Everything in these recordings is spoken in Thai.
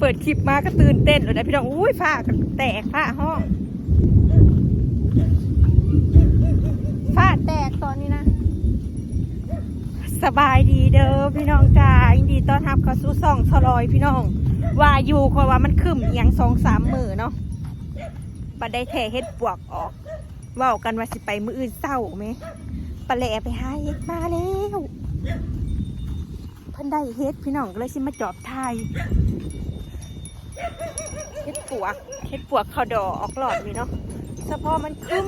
เปิดคลิปมาก็ตื่นเต้นเลยนะพี่น้องอุ้ยฝ้าแตกฝ้าห้องฝ้าแตกตอนนี้นะ สบายดีเด้อพี่น้องจ้ายินดีต้อนรับเข้าสู่ซ่องทลอยพี่น้อง ว่าอยู่คอยว่ามันขึ้นอย่างสองสามมือเนาะบัดได้แท่เฮ็ดปวกออกว่ากันว่าสิไปมืออื่นเศร้าไหมปลาแหล่ไปหาเฮ็ดมาแล้วเพิ่นได้เฮ็ดพี่น้องก็เลยสิมาจอบทาย ปวกเฮ็ดปวกเขาดอกออกหลอดนี่เนาะเฉพาะมันขึ้น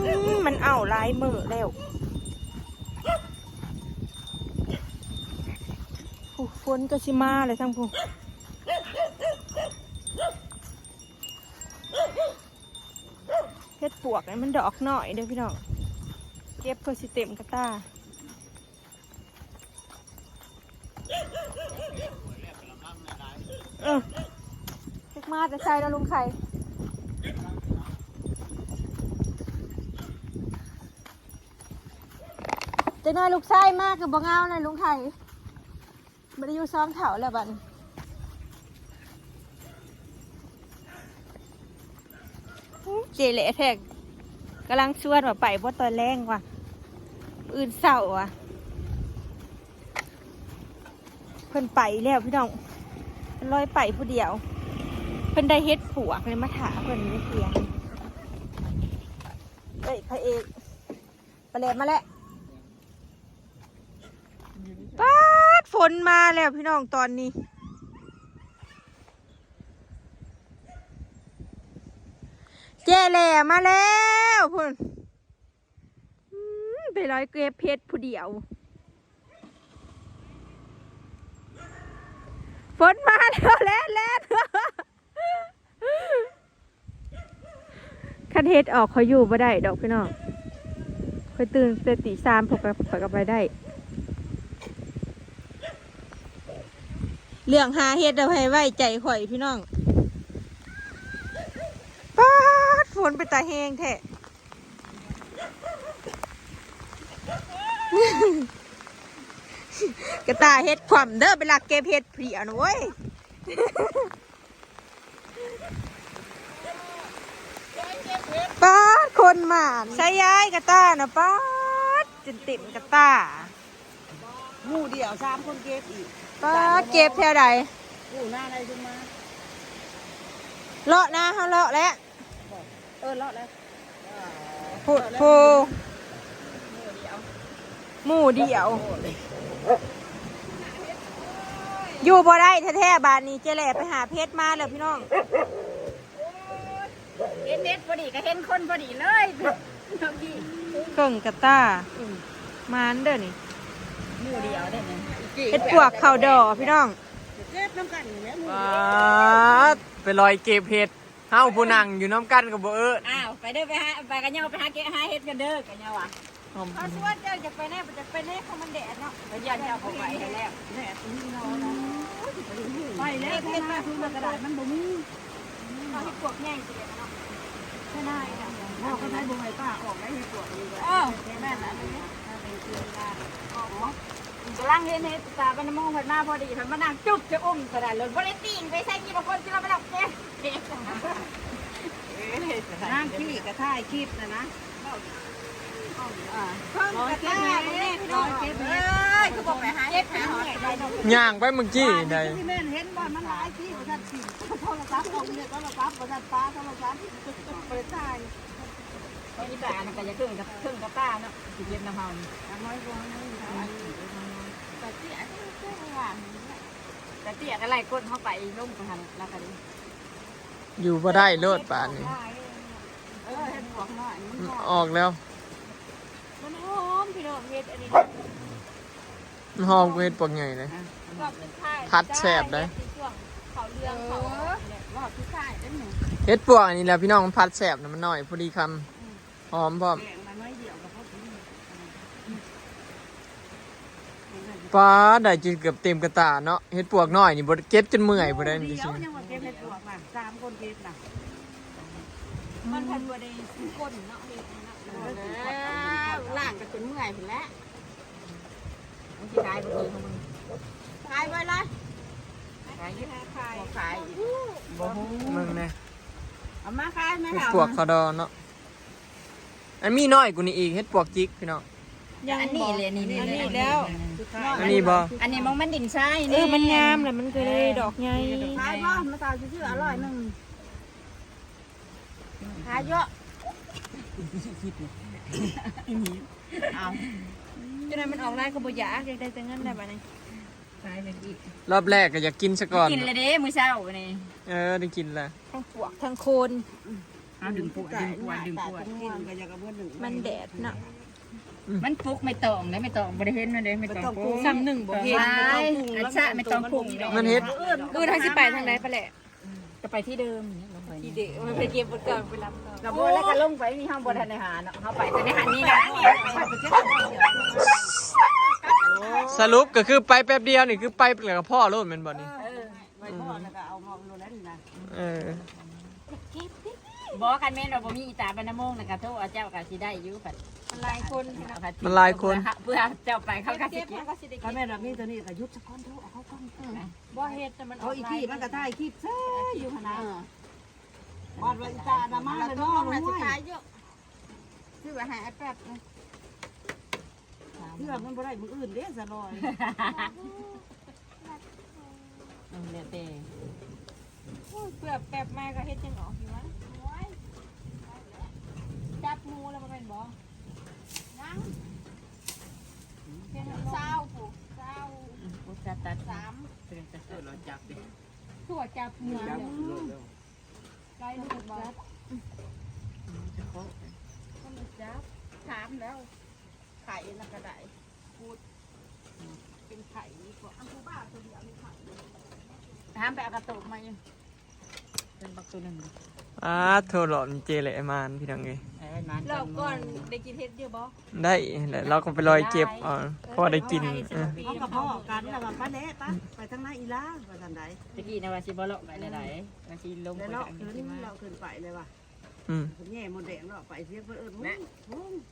มันเอาลายมือแล้วผู้ฝนก็ชิมาเลยทั้งผู้เฮ็ดปวกนี่มันดอกหน่อยเด้อพี่น้องเก็บเพื่อสิเต็มกระตาเออ มาแต่ใส่แล้วลุงไข่ จะน้อยลูกไส้มากคือบ่เงาเลยลุงไข่ไม่ได้อยู่ซ้อมเถาแล้วบันเจเละแทกกำลังชวนว่าไปว่าตอนแรงว่ะ อื่นเศร้าว่ะ เพิ่นไปแล้วพี่น้องลอยไปผู้เดียว เพิ่นได้เฮ็ดปวกเลยมาถาเพิ่นไม่เพียงเอ้ยพระเอกไปเลยมาแล้วป๊าดฝนมาแล้วพี่น้องตอนนี้ เจแหล่มาแล้วพุ่นไปร้อยเกรบเพชรผู้เดียวฝนมาแล้วแล้วแล้ว คันเฮ็ดออกเขาอยู่บ่ได้ดอกพี่น้องคอยตื่นแต่ตีสามพกกับพกกับไปได้ เรื่องหาเฮ็ดเอาให้ไว้ใจข่อยพี่น้องป๊าดฝนไปตาแหงแท้กระตาเฮ็ดความเด้อเวลาเก็บเฮ็ดเผียนะเว้ย ป๊าดคนมาใช้ย้ายกระตานะป๊าดจนเต็มกระตาหมู่เดียวสามคนเก็บอีกป๊าดเก็บแถวใดหมู่หน้าอะไรขึ้นมาเลาะนะเขาเลาะแล้วเออเลาะแล้วพูดพูหมู่เดียว อยู่บ่ได้แท้ๆบานนี้เจแหล่ไปหาเพชรมาแล้วพี่น้อง เห็นเน็ตพอดีก็เห็นคนพอดีเลยพี่เก่งกระตามานเด้อนี่หมู่เดียวได้ไหมเฮ็ดปวกเข่าดอกพี่น้องเก็บน้ำกันอยู่แล้วหมู่ปาดไปลอยเก็บเห็ดเฮาผู้นั่งอยู่น้ำกันกับบ่เอิ้นอ้าวไปเด้อไปหาไปกันเนาไปหาเก็บหาเฮ็ดกันเด้อกันเนาว่ะเขาชวนเจ้าจะไปแน่จะไปแน่เขามันแดดเนาะไปยันเจ้าเข้าไปให้แล้วแน่นี่เนาะไปแล้วเฮ็ดมาคือกระดาษมันบ่มีเขาเฮ็ดปวกแย่งสิเนาะ ไม่ได้ค่ะพ่อเขาใช้บ่ให้ป้าออกได้เฮ็ดปวดนี่ก็อ้าวแม่นอันนี้เนเกลือได้อ๋อกำลังเฮ็ดเฮ็ดตาเป็นมองเพิ่นมาพอดีเพิ่นมานั่งจุ๊บจะอุ้มกระดาษรถบ่ได้ติ่งไปใส่กี่บางคนที่เราไปดับเก็บเก็บนั่งขี้กระท่ายคลิปนะนะร้อยเก็บเห็ดร้อย เก็บเห็ดเอ้ยคือบอกไปหาเห็ดหาหอยได้ดอกย่างไปเมื่อกี้ใดที่แม่เห็นบ่มันหลายที่ประทัดที่โทรศัพท์ของเนี่ยโทรศัพท์ประทัดฟ้าโทรศัพท์ประทัดนี่แต่อันนั้นก็จะครึ่งกับครึ่งกับป้าเนาะสิเย็นน้ำเฮานี่น้อยกว่าน้อยแต่เตี้ยเตี้ยว่าแต่เตี้ยอะไรก้นเข้าไปลุ่มกันแล้วกันอยู่บ่ได้โลดป่านนี้เออเห็ดหัวหน่อยมันหอมออกแล้ว มันหอมพี่น้องเฮ็ดอันนี้มัน หอมกว่าเห็ดปวกใหญ่เลยก็เป็นไข่พัดแซ่บได้ช่วงเขาเรืองเขารอบที่ใต้ได้หนึ่งเห็ดปวกอันนี้แหละพี่น้องมันพัดแสบนะมันหน่อยพอดีคำหอมพร้อมแกงมาน้อยเดียวกับพวกนี้ป้าได้จนเกือบเต็มกระตาเนาะเห็ดปวกน้อยนี่บ่เก็บจนเมื่อยบ่ได้จเดีริยวงยังว่าเก็บเห็ดปวกน่ะสามคนเก็บน่ะมันพันบัวได้ซื้อก้นเนาะเฮ็ดเนาะแล้วล่างก็จนเมื่อยไปแล้ว มันสิตายบ่ดีของมึงตายไปเลยขขายเยอะขายขายบ่ฮู้มึงเนี่ยเอามาขายไหมเฮ็ดเอาปวกเขาดอเนาะอันมีน้อยกูนี่อีกเฮ็ดปวกจิกพี่น้อง ยังอันนี้เลยนี่อันนี้แล้ว อันนี้บ่อันนี้มองมันดินทรายเออมันงามแหละมันก็เลยดอกใหญ่ขายบ่มาตาชื่ออร่อยนึงขายเยอะเอา จนนั้นมันออกไล่ก็บ่อยากอยากได้แต่เงินได้บัดนี้ขายเลยอีกรอบแรกก็อยากกินซะก่อน กินเลยเด้มื้อเช้านี่เออได้กินแล้วทั้งปวกทั้งโคนเอาดึงปวดดึงปวดดึงปวดมันแดดน่ะมันฟุกไม่ตองเลยไม่ตองบ่ได้เห็นมันเลยไม่ตองปรุงซ้ำหนึ่งบ่เห็นใช่อันซะไม่ต้องปรุงดอกมันเฮ็ดเออทางสิไปทางไหนไปแหละจะไปที่เดิมนี่ลงไปทีเด็กมันไปเก็บบทก่อนไปรับก่อนเราบ่แล้วก็ลงไปนี่ห้องบ่ทันได้หาเนาะเฮาไปแต่ในหันนี่นะ สรุปก็คือไปแป๊บเดียวนี่คือไปแล้วก็พ่อโลดแม่นบ่นี่เออไปพ่อแล้วก็เอามองโลนั้นนะเออบ่กันแม่นเราบ่มีอีตาบรรณมงแล้วก็โทรเอาเจ้าก็สิได้อยู่บัดมันหลายคนพี่น้องมันหลายคน เพื่อเจ้าไปเขาก็สิเก็บกินมันก็สิได้ถ้าเก็บแม่แบบนี้ตัวนี้ก็ยุบสักก้อนเท่าเอาเขาก้อนบ่เฮ็ดแต่มันอเอาอกอีกลายที่มันก็ได้คลิปแซ่อยู่ขนาดวาดไว้ตาดามามาเลยต้น้อองงน่ะนะสิสิขาขายยเยอะซื้ออาหารแป๊บนึง เพื่อมันบ่ได้มืออื่นเด้สะลอยอืมเดี๋ยวเต้โอ้ยเปลือกแป๊บมาก็เฮ็ดจังออกอยู่วะโอ้ยจับงูแล้วมันเป็นบ่ยังเป็นเศร้าผูกเศร้าอุตส่าห์ตัดสามเตือนจะตัดเราจับดิถั่วจับเหนือไล่ลูกบ่จะโคมันจับถามแล้ว ไข่ละก็ได้พูดเป็นไข่ดีกว่าอันกูบ้าตัวเดียวมีไข่ถามไปเอากระตุกมาอยู่เป็นบักตัวหนึ่งอ่าโทรหลอนเจเลยไอ้มานพี่น้องเอ้ยเอ้ยมันเราก่อนได้กินเฮ็ดเยอะบ่ได้แหละเราก็ไปลอยเก็บเอาพอได้กินเออเอากับพ่อกันแล้วว่าป้าแน่ป้าไปทางไหนอีล่าว่าทันใดตะกี้นะว่าสิบ่เลาะไปหลายๆว่าสิลงแล้วไปเราทางขึ้นนี้มาเราขึ้นไปเลยว่ะอืมแง่มดแดงเราไปเสียเพิ่นเอิ้นแม่โอ้เออเ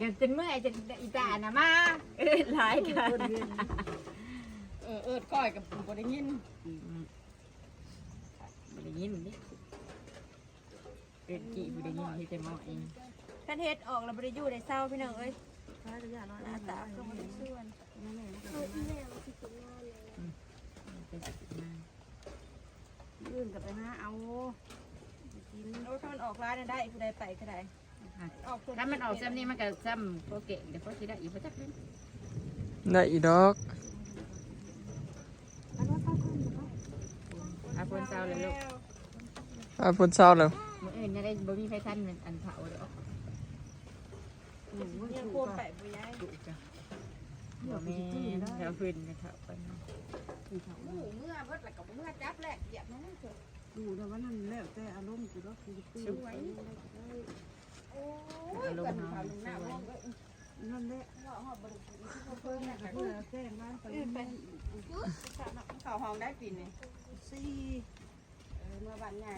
ดี๋ยวจนเมื่อยจะอีตาน่ะมาเออหลายกันเออเอิดก้อยกับบ่ได้ยินบ่ได้ยินดิเออกี่บ่ได้ยินที่จะมาเองคันเฮ็ดออกแล้วบ่ได้อยู่ได้เศร้าพี่น้องเอ้ยยระยะน้อยหน้าตาก็บ่ได้ส่วนเป็นสิบมาอื่นก็ไปหาเอากินโอ้ถ้ามันออกร้านน่ะได้ผู้ใดไปก็ได้ออก ถ้ามันออกซ้ำนี่มันก็ซ้ำโปรเกตเดี๋ยวเขาสิได้อีกบ่จักเพิ่นได้อีดอกอาเพิ่นเศร้าเลยลูกอ่าพุ่นเศร้าแล้วมื้ออื่นจะได้บ่มีไฟทันเหมือนอันเผาเด้อยังโคมไปบ่ย้ายดุจ้ะบ่แม่นแล้วเพิ่นจะเผาเพิ่นหมูเมื่อเบิดแล้วก็เมื่อจับแหลกเหยียบนั่นเถอะดูแต่ว่านั่นแล้วแต่อารมณ์กูดอกกูตื้ อโอ้ยกันเขาสวยนั่นแหละเพิ่งน่ะเพิ่งแจ้งมันไปเขาห้องได้ปีนี่สี่เมื่อวันไง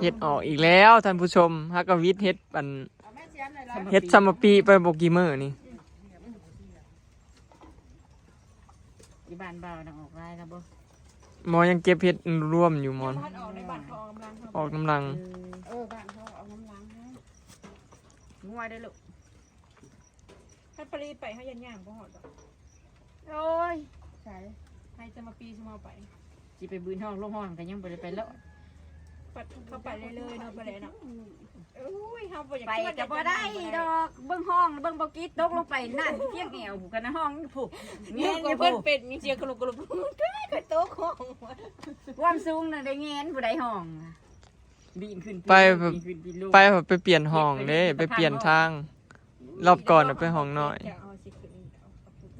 เห็ดออกอีกแล้วท่านผู้ชมฮักกวิทเฮ็ดปันเอาแม่เสียนเฮ็ดซัมปีไปโบกี่มื้อนี่ที่บ้านเบาน่ะออกลายแล้วบ่มอยังเก็บเฮ็ดรวมอยู่มอนออกในบ้านเออกำลังเขาออกน้ำลัง เออบ้านเขาเอาน้ำล้างให้ งัวได้ลูกถ้าปรีไปเขายันย่างบ่ฮอดดอกโอ้ยใช่ใครจะมาปีจะมาไปสิไปบืนห้องลงห้องก็ยังบ่ได้ไปเลาะปัดเข้าไปเรื่อยๆเนาะบ่ได้เนาะอุ้ยเฮาบ่อยากไปคิว่าก็จะบ่ได้ดอกเบิ่งห้องเบิ่งบ่กี้ตกลงไปนั่นเพียงแอวผูกกันในห้องผูกเงี้เงี้ยยเพิ่เพิ่นนเป็นมีเสียงกระลุกกระลุกก็ก็โต๊ะของความสูงน่ะได้เงี้ยผู้ใดห้อง บินขึ้นไปบินขึ้นบินลงไปแบบไปเปลี่ยนห้องเด้ไปเปลี่ยนทาง รอบก่อนน่ะไปห้องน้อย จะเอาสิขึ้นเอาเอาขึ้น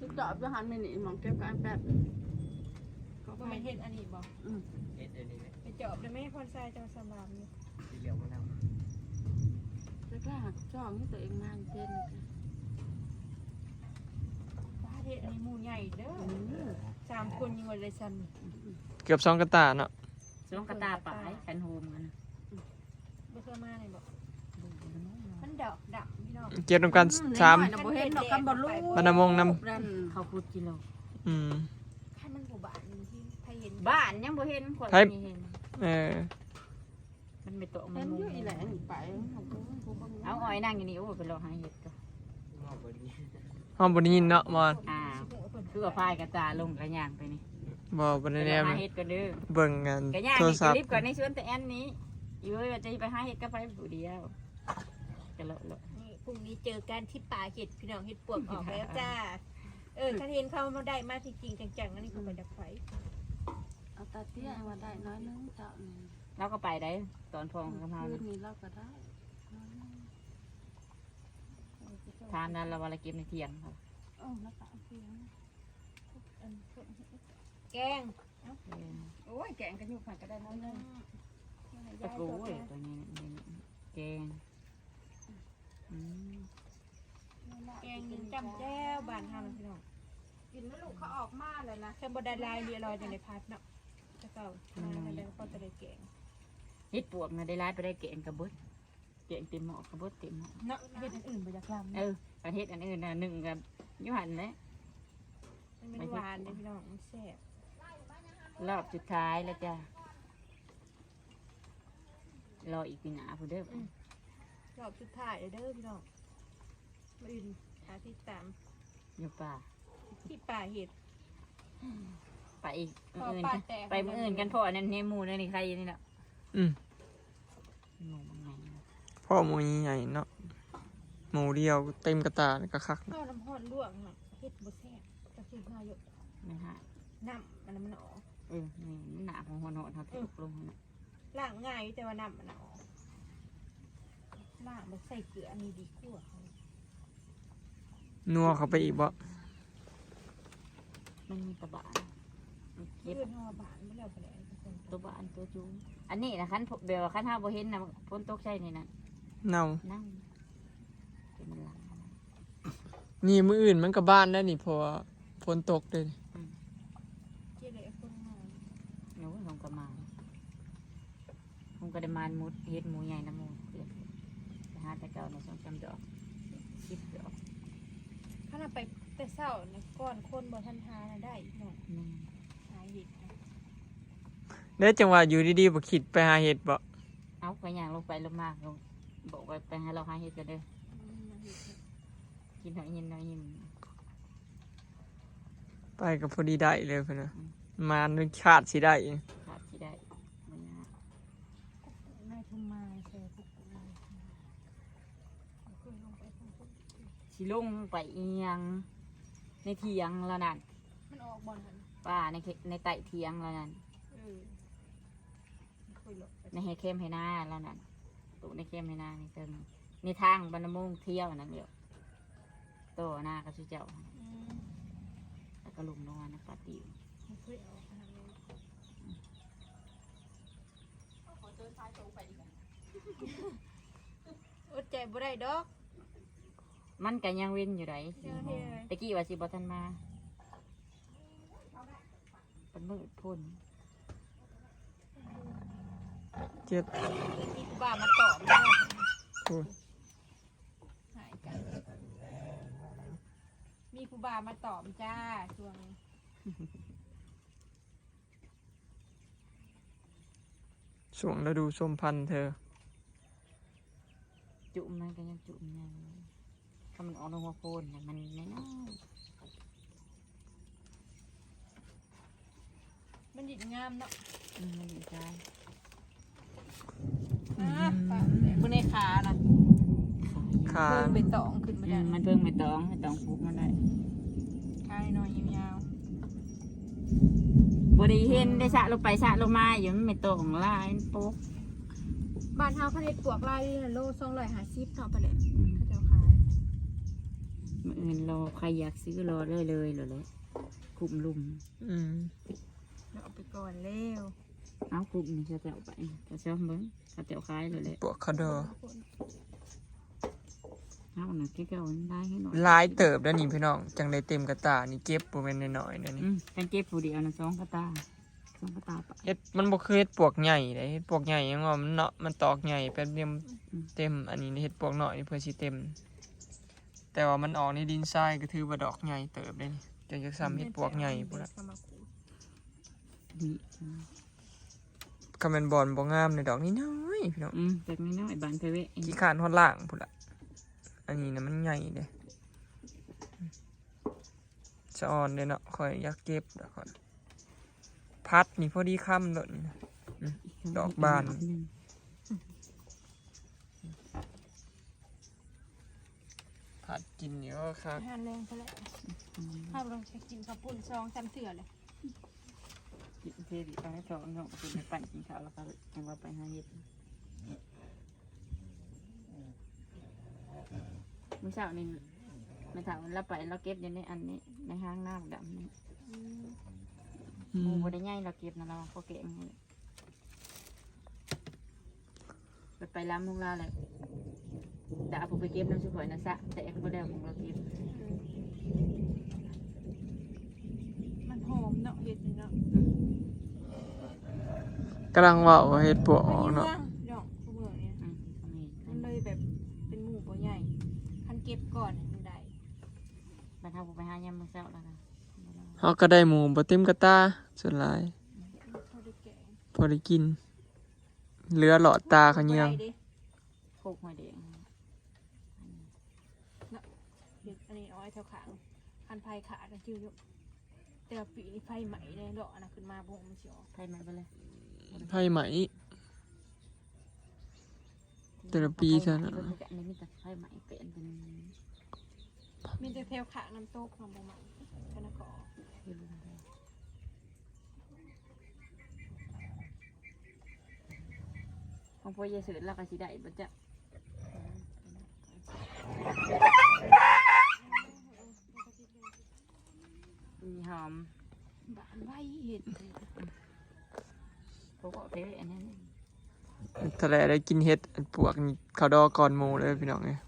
ทุกดอกจะหันไปนี่มองเก็บกันแป๊บเขาก็ไม่เฮ็ดอันนี้บ่เฮ็ดอันนี้ไปจอบได้ไหมพรทรายเจ้าสบามนี่ที่เหลียวมาแล้วจะกล้าจ้องให้ตัวเองมาเช่นฟ้าเฮ็ดอันนี้หมู่ใหญ่เด้อสามคนยังบ่ได้ซ้ำนี่เกือบสองกระตาเนาะส วงกระตาปลายคันโฮมกันบ่เคยมาเลยบ่มันดอกดำพี่น้องเก็บนำกันสามบ่เห็นดอกกันบ่รู้บรรณมงนนั่นเขาพูดกิโลอืม คันมันบ่บานนี่ที่ใครเห็นบ้านยังบ่เห็นคนไทยมีเห็นเออมันไม่โตะมัเห็นนมุอยู่งอีแหละนี่ไปกูบังเอาอ้อยนั่งอยู่นี่โอ้ยไปรอหาเห็ดก็ห้องบนยินเนาะมอน อ้าวคือว่าพายกระจาลงกระย่างไปนี่ บอกบนไปแนรอมหาเห็ดก็เด้อเบิ่งงานกระย่างโทรนี่ศัพรีท์บก่อนในสวนแต่แอนนี้อยู่ว่าจะไปหาเห็ดก็ไปผู้เดียวกระโลดนี่พรุ่งนี้เจอกันที่ป่าเห็ดพี่น้องเห็ดปวกออกแล้วจ้า เออคันเห็นเขามาได้มาจริงๆจังๆนั่นนี่เขาไปดักไฟเอาตาเตี้ยว่าได้น้อยนึงเจ้านี่เราก็ไปได้ตอนพองกับเฮาคืนะนนี้เราก็ได้ทานนั้นเราวันละเก็บในเที่ยงครับเออแล้วก็เอาเพียง แกงเออโอ้ยแกงกันอยู่ผ่านก็ได้น้อยนึงตะกรูเว้ยตัวนี้นี่แกงอืมแกงยินจำแจ้วบานเฮานะพี่น้องกินแล้วลูกเขาออกมาเลยนะแค่บไดลายเรียลอยในพัดเนาะจะเก่ามาแล้วแล้วก็จะได้แกงเฮ็ดปวกนะได้ร้ายไปได้แกงกระเบิดแกงเต็มหม้อกระเบิดเต็มหม้อเนาะเห็ดอันอื่นบ่อยากลำเออประเทศอันอื่นน่ะหนึ่งกับยุหันนะมันเป็นหวานเลยพี่น้องมันแซ่บ รอบสุดท้ายแล้วจ้ะรออีกปีหนาพูเด้ออรอบสุดท้ายเลยเด้อพี่น้องมาอื่นหาที่ตามอยู่ป่าที่ป่าเห็ด ไปอีกพอมื้ออื่นป่ากันแตก ไปมืออื่นกันพอนั่นเนหมูนั่นนี่ใครนี่แหละอืมหมูมันไงนะพ่อหมูใหญ่เนาะหมูเดียวเต็มกระตาก็คักข้าวน้ำห้อนลวกน่ะเห็ดบ่แซ่บจะคือข้าวหยดไม่ฮะน้ำมันมันออก เออนี่มันหนาของหัวโนดเขาถูกลงนะล้างง่ายอยู่แต่ว่าน้ำมันออกล้างมันใส่เกลืออันนี้ดีกว่านัวเข้าไปอีกบ่มันมีตะบานมันเก็บ เพื่อนห่อบานไม่แล้วไปแล้วทุกคนตัวบานตัวจูงอันนี้นะคันเบลคันห้าบ่เห็นนะพ้นตกใช่นี่นะเน่า นั่งเป็นมันหลังนี่มืออื่นมันก็บ้านได้นี่เพราะว่าฝนตกเลยเจ๊เลยคนงาน หนูลงกระมา ผมก็ได้มานมุดเฮ็ดหมูใหญ่นะหมูเพื่อนไปหาแต่เก่าในสองจำดอกสิบดอกถ้าเราไปแต่เศร้าในก้อนคนบนทันทาน่ะได้อีกหน่อยนี่หาเห็ดนะได้จังหวะอยู่ดีๆบ่คิดไปหาเห็ดบ่เอาไปอย่างลงไปลงมากลงบอกว่าไปให้เราหาเฮ็ดกันเด้ออืมมาเห็ดนะกินหน่อยยินหน่อยยินไปก็พอดีได้เลยเพิ่นน่ะมานึกขาดสิได้ขาดที่ได้มันยาก นายทุมมาเซ่ปุ๊บเลยเคยลงไปทางพุ่นสิลงไปเอียง ในเทียงแล้วนั่นมันออกบอลหันป้าในเขในไต่เทียงแล้วนั่นเออเคยลงไปในเฮเข้มให้หน้าแล้วนั่นตุในเข้มให้หน้าในเติมในทางบรรณมุงเที่ยวนั่นเดียวโตหน้าก็ชื่อเจ้าอืมแล้วก็ลุมลงมาในปาติวไม่เคยออกขนาดนี้ อดใจบ่ได้ดอกมันก็ยังเว้นอยู่ไหนเดี๋ยวเดี๋ยวตะกี้ว่าสิบทันมาเป็นมืดพุ่นเจ็ดมีกูบ้ามาตอบไม่ได้โอ้ยหายกันมีกูบ้ามาตอบจ้าช่วง ช่วงฤดูส้มพันธุ์เธอ จุ่มมันก็ยังจุ่มยังถ้ามันออกนหัวโคนน่ะมันน้อยมันดิดงามเนาะๆอืมมันดีใจอะปากแดงบนในขาน่ะขา เพิ่มไปตองขึ้นมาอืได้มมันเพิ่งไม่ต้องไม่ต้องปลูกมันได้ขาหน่อยยาว บริเห็นได้สะลงไปสะลงมาอยู่มันไม่ตรงลายมันปุ๊กๆบ้านเฮาเขาเฮ็ดปวกลายนี่น่ะโลสองร้อยห้าสิบเนาะไปเลยเขาจะขายมื่ออื่นรอใครอยากซื้อรอเลยเลยเลยเลยคุมลุม อืมเราเอาไปก่อนเร็วเอาคุมนี่จะเจ้าไปจะเจ้าเบิ้งจะเจ้าขายเลยเลยปวกคาดอ เอาหนังเก่าๆได้ให้หน่อยหลายเติบแล้วนี่พี่น้อง จังได้เต็มกระตา นี่เก็บบ่แม่นน้อยๆเด้อนี่อืมกันเก็บผู้เดียวนะสองกระตาสองกระตาปะเฮ็ดมันบ่คือเฮ็ดปวกใหญ่เด้เฮ็ดปวกใหญ่ยังว่ามันเนาะ มันตอกใหญ่แป๊บเดียวเต็ม อันนี้เฮ็ดปวกน้อยนี่เพื่อสิเต็ม แต่ว่ามันออกในดินทรายก็ถือว่าดอกใหญ่เติบได้นี่จจะจะซ้ำเห็ดปวกใหญ่พุ่นละดีก็เป็นบอลบ่งามในดอกนี้น้อยพี่น้องอืมแต่ไม่น้อยบานไปเว้ยขี้ขานทอดล่างพุ่นละ อันนี้นะมันใหญ่เด้สะออนเลยเนาะคอยอยากเก็บแล้วก่อนพัดนี่พอดีค่ำเลยนะดอกบาน ผัดกินนี่ก็ครับอาหารแรงไปแล้วข้าวลองเช็คกินข้าวปุ้นซองจำเสือเลยกินเทดิไปให้สองน้องก็เป็นปั่นกินข้าวแล้วก็ยังว่าไปหาเห็ด มื้อเช้านี่ไม่ถามเราไปเราเก็บอยู่ในอันนี้ในห้างหน้าดำนี่หมูบ่ได้ใหญ่เราเก็บนะเราก็เก็บมาเลยไปไปล้ำลงลาเลยแต่เอาผมไปเก็บน้ำสุข่อยนะซะแต่เอ็กบ่ได้ของเราเก็บมันหอมเนาะเห็ดนี่เนาะกำลังเว่าเห็ดปวกออกเมืเนาะ ก็บก่อนเนี่ยมันได้บรรเทาผมไปหายามมื้อเช้าแล้วนะเขาก็ได้หมูบะเต็มกระตาส่วนหลายเขาได้แกงพอได้กินเหลือหลอดตาเขาเนียงบ่ได้ด้โคกหอยแดงเห็ดอันนี้เอาไว้แถวขางคันไฟขาดนะจิ้วอยู่แต่ว่าปีนี้ไฟใหม่เลยดอกอันนะขึ้นมาบ่งมันสิออกไทยมาไปเลยไผ่ไหม แต่ละปีเท่านั้น อันนี้มีแต่ไฟไหม้เป็นเป็น มีแต่แถวขาน้ำตกของบ่ใหม่กันนะกออกของพ่อเยซูเราก็สิได้บ่จ๊ะมีหอมบานไว้เห็ดพวกเอาไปอันนั้นทะเลได้กินเห็ดอันปวกนี่เขาดอก่อนหมูเลยพี่น้องเนี่ย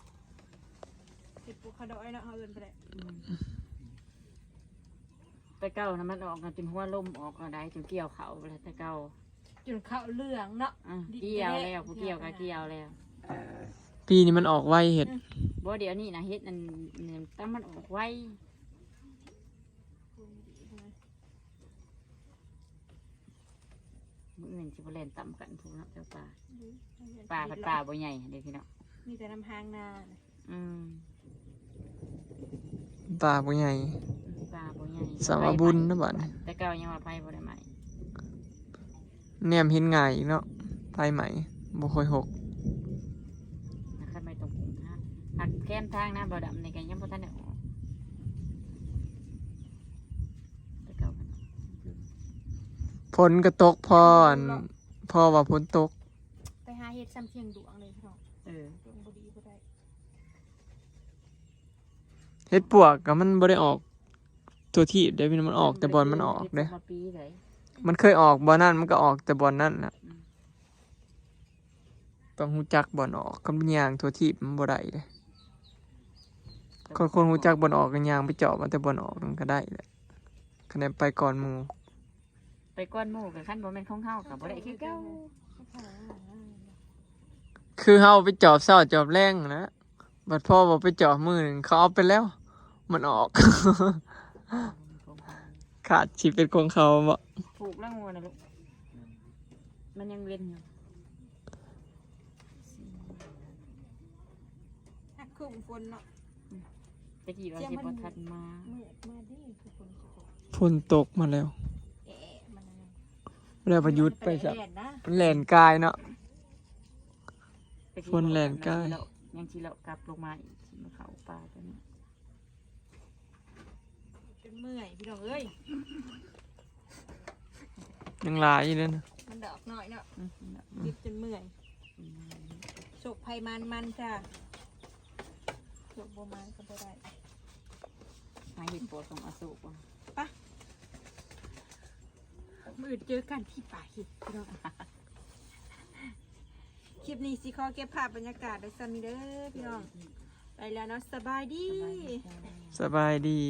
ดปูคาดอยเนาะเอาเอินไปเลยแต่เก่านะมันออกกันจนหัวลมออกก็ได้จนเกี่ยวเขาไปแล้วแต่เก่าจนข้าวเหลืองเนาะอะเกี่ยวแล้วผู้เกี่ยวก็เกี่ยวแล้วปีนี้มันออกไวเห็ดบ่เดี๋ยวนี้นะเฮ็ดนั่นนั่นตั้งมันออกไว้มื้ออื่นสิบ่เล่นต่ำกันพูนเนาะเจ้าป่าป่าผัดป่าบ่ใหญ่เด้พี่เนาะมีแต่น้ำหางนาน่ะอืม ตาบ่ใหญ่ป่าบ่ใหญ่สาวบุญนะบัดนี้แต่เก่ายังว่าไผบ่ได้ใหม่แนมเห็นง่ายอีกเนาะไผ่ไหมบ่ค่อยหกนะครับไม่ตรงทางหักแก้มทางนะบ่ดำนี่ก็ยังบ่ทันได้ออกแต่เก่ามันฝนก็ตกพออันพอว่าฝนตกไปหาเห็ดซ้ำเชียงดวงเลยพี่น้องเออ ดวงบ่ดีบ่ได้ เห็ดปวกก็มันบ่ได้ออกตัวที่ได้พี่น้องมันออกแต่บอลมันออกเด้มาปีไหนมันเคยออกบอลนั่นมันก็ออกแต่บอลนั่นแหละต้องหูจักบอลออกคำยางตัวที่มันบ่ได้เลยคนคนหูจักบอลออกกันยางไปเจาะมันแต่บอลออกมันก็ได้แหละคะแนนไปก่อนหมูไปก้อนหมู่กับขั้นบ่แม่นของเฮากับบ่ได้คือเก่าคือเฮาไปจอบเศร้าจอบแรงนะบัดพ่อบอกไปจอบมือหนึ่งเขาเอาไปแล้ว มันออก ขาดชีเป็นของเขาบ่ถูกแล้วงัวนะลูก มันยังเวียนอยู่หักคุ้มฝนเนาะตะกี้ว่าสิบ่ทันมามืดมาดิคือฝนสิตกฝนตกมาแล้วแอะมันนั่นน่ะแล้วประยุทธ์ไปสักแดดนะมันแหลนกายเนาะ ตะกี้คนแล่นใกล้ยังสิเลาะกลับลงมาอีกสิมาเข้าป่าตัวนี้จ นเมื่อยพี่น้องเอ้ย ยังหลายอยู่เลยนะมันดอกหน่อยเนาะอืมเก็บจนเมื่อยโศกภัยมันมันจ้าโศกบ่มันก็บ่ได้หาเห็ดปวดของอสุกว่ะมืดเจอกันที่ป่าหิพี่น้องคลิปนี้สิขอเก็บภาพบรรยากาศไว้ซ้ำนี้เด้อพี่น้อง ไปแล้วเนาะสบายดี สบายดีจ้าสบายดี